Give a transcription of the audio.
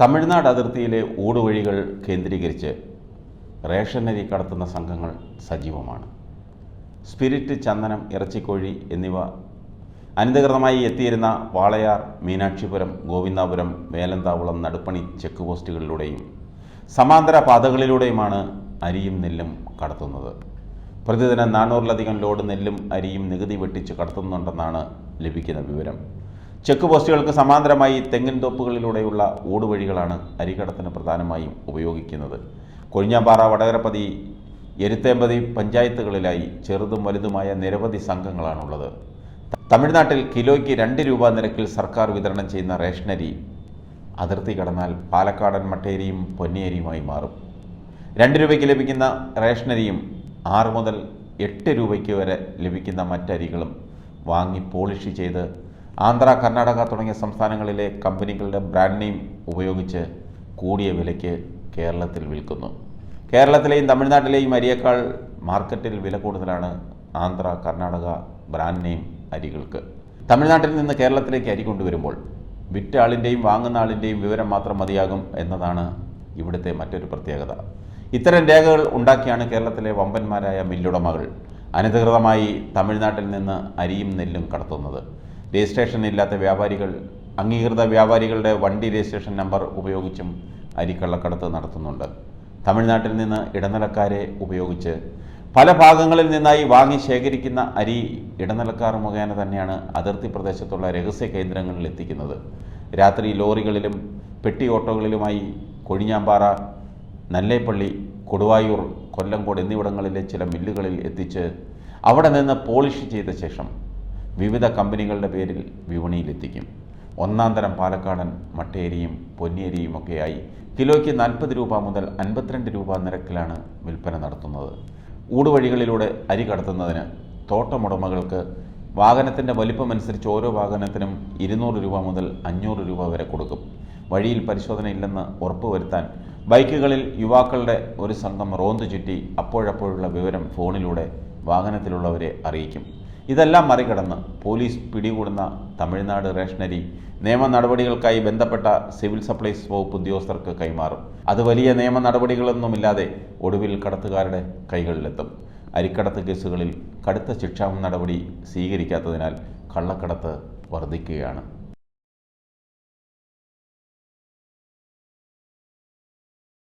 തമിഴ്നാട് അതിർത്തിയിലെ ഊടുവഴികൾ കേന്ദ്രീകരിച്ച് റേഷനരി കടത്തുന്ന സംഘങ്ങൾ സജീവമാണ്. സ്പിരിറ്റ് ചന്ദനം ഇറച്ചിക്കോഴി എന്നിവ അനധികൃതമായി എത്തിയിരുന്ന വാളയാർ മീനാക്ഷിപുരം ഗോവിന്ദാപുരം വേലന്താവുളം നടുപ്പണി ചെക്ക് പോസ്റ്റുകളിലൂടെയും സമാന്തര പാതകളിലൂടെയുമാണ് അരിയും നെല്ലും കടത്തുന്നത്. പ്രതിദിനം നാനൂറിലധികം ലോഡ് നെല്ലും അരിയും നികുതി വെട്ടിച്ച് കടത്തുന്നുണ്ടെന്നാണ് ലഭിക്കുന്ന വിവരം. ചെക്ക് പോസ്റ്റുകൾക്ക് സമാന്തരമായി തെങ്ങിൻ തോപ്പുകളിലൂടെയുള്ള ഓടുവഴികളാണ് അരികടത്തിന് പ്രധാനമായും ഉപയോഗിക്കുന്നത്. കൊഴിഞ്ഞാമ്പാറ വടകരപ്പതി എരുത്തേമ്പതി പഞ്ചായത്തുകളിലായി ചെറുതും വലുതുമായ നിരവധി സംഘങ്ങളാണുള്ളത്. തമിഴ്നാട്ടിൽ കിലോയ്ക്ക് രണ്ട് രൂപ നിരക്കിൽ സർക്കാർ വിതരണം ചെയ്യുന്ന റേഷനരി അതിർത്തി കടന്നാൽ പാലക്കാടൻ മട്ടേരിയും പൊന്നിയേരിയുമായി മാറും. രണ്ട് രൂപയ്ക്ക് ലഭിക്കുന്ന റേഷനരിയും ആറ് മുതൽ എട്ട് രൂപയ്ക്ക് വരെ ലഭിക്കുന്ന മറ്റരികളും വാങ്ങി പോളിഷ് ചെയ്ത് ആന്ധ്ര കർണാടക തുടങ്ങിയ സംസ്ഥാനങ്ങളിലെ കമ്പനികളുടെ ബ്രാൻഡ് നെയിം ഉപയോഗിച്ച് കൂടിയ വിലയ്ക്ക് കേരളത്തിൽ വിൽക്കുന്നു. കേരളത്തിലെയും തമിഴ്നാട്ടിലെയും അരിയേക്കാൾ മാർക്കറ്റിൽ വില കൂടുതലാണ് ആന്ധ്ര കർണാടക ബ്രാൻഡ് നെയിം അരികൾക്ക്. തമിഴ്നാട്ടിൽ നിന്ന് കേരളത്തിലേക്ക് അരി കൊണ്ടുവരുമ്പോൾ വിറ്റ ആളിന്റെയും വാങ്ങുന്ന ആളിന്റെയും വിവരം മാത്രം മതിയാകും എന്നതാണ് ഇവിടുത്തെ മറ്റൊരു പ്രത്യേകത. ഇത്തരം രേഖകൾ ഉണ്ടാക്കിയാണ് കേരളത്തിലെ വമ്പന്മാരായ മില്ലുടമകൾ അനധികൃതമായി തമിഴ്നാട്ടിൽ നിന്ന് അരിയും നെല്ലും കടത്തുന്നത്. രജിസ്ട്രേഷൻ ഇല്ലാത്ത വ്യാപാരികൾ അംഗീകൃത വ്യാപാരികളുടെ വണ്ടി രജിസ്ട്രേഷൻ നമ്പർ ഉപയോഗിച്ചും അരിക്കള്ളക്കടത്ത് നടത്തുന്നുണ്ട്. തമിഴ്നാട്ടിൽ നിന്ന് ഇടനിലക്കാരെ ഉപയോഗിച്ച് പല ഭാഗങ്ങളിൽ നിന്നായി വാങ്ങി ശേഖരിക്കുന്ന അരി ഇടനിലക്കാർ മുഖേന തന്നെയാണ് അതിർത്തി പ്രദേശത്തുള്ള രഹസ്യ കേന്ദ്രങ്ങളിൽ എത്തിക്കുന്നത്. രാത്രി ലോറികളിലും പെട്ടി ഓട്ടോകളിലുമായി കൊഴിഞ്ഞാമ്പാറ നല്ലേപ്പള്ളി കൊടുവായൂർ കൊല്ലംകോട് എന്നിവിടങ്ങളിലെ ചില മില്ലുകളിൽ എത്തിച്ച് അവിടെ നിന്ന് പോളിഷ് ചെയ്ത ശേഷം വിവിധ കമ്പനികളുടെ പേരിൽ വിപണിയിലെത്തിക്കും. ഒന്നാം തരം പാലക്കാടൻ മട്ടേരിയും പൊന്നിയരിയും ഒക്കെയായി കിലോയ്ക്ക് നാൽപ്പത് രൂപ മുതൽ അൻപത്തിരണ്ട് രൂപ നിരക്കിലാണ് വിൽപ്പന നടത്തുന്നത്. ഊടുവഴികളിലൂടെ അരി കടത്തുന്നതിന് തോട്ടമുടമകൾക്ക് വാഹനത്തിന്റെ വലിപ്പമനുസരിച്ച് ഓരോ വാഹനത്തിനും ഇരുന്നൂറ് രൂപ മുതൽ അഞ്ഞൂറ് രൂപ വരെ കൊടുക്കും. വഴിയിൽ പരിശോധനയില്ലെന്ന് ഉറപ്പുവരുത്താൻ ബൈക്കുകളിൽ യുവാക്കളുടെ ഒരു സംഘം റോന്തു ചുറ്റി അപ്പോഴപ്പോഴുള്ള വിവരം ഫോണിലൂടെ വാഹനത്തിലുള്ളവരെ അറിയിക്കും. ഇതെല്ലാം മറികടന്ന് പോലീസ് പിടികൂടുന്ന തമിഴ്നാട് റേഷനരി നിയമ നടപടികൾക്കായി ബന്ധപ്പെട്ട സിവിൽ സപ്ലൈസ് വകുപ്പ് ഉദ്യോഗസ്ഥർക്ക് കൈമാറും. അത് വലിയ നിയമ നടപടികളൊന്നുമില്ലാതെ ഒടുവിൽ കടത്തുകാരുടെ കൈകളിലെത്തും. അരിക്കടത്ത് കേസുകളിൽ കടുത്ത ശിക്ഷാ നടപടി സ്വീകരിക്കാത്തതിനാൽ കള്ളക്കടത്ത് വർദ്ധിക്കുകയാണ്.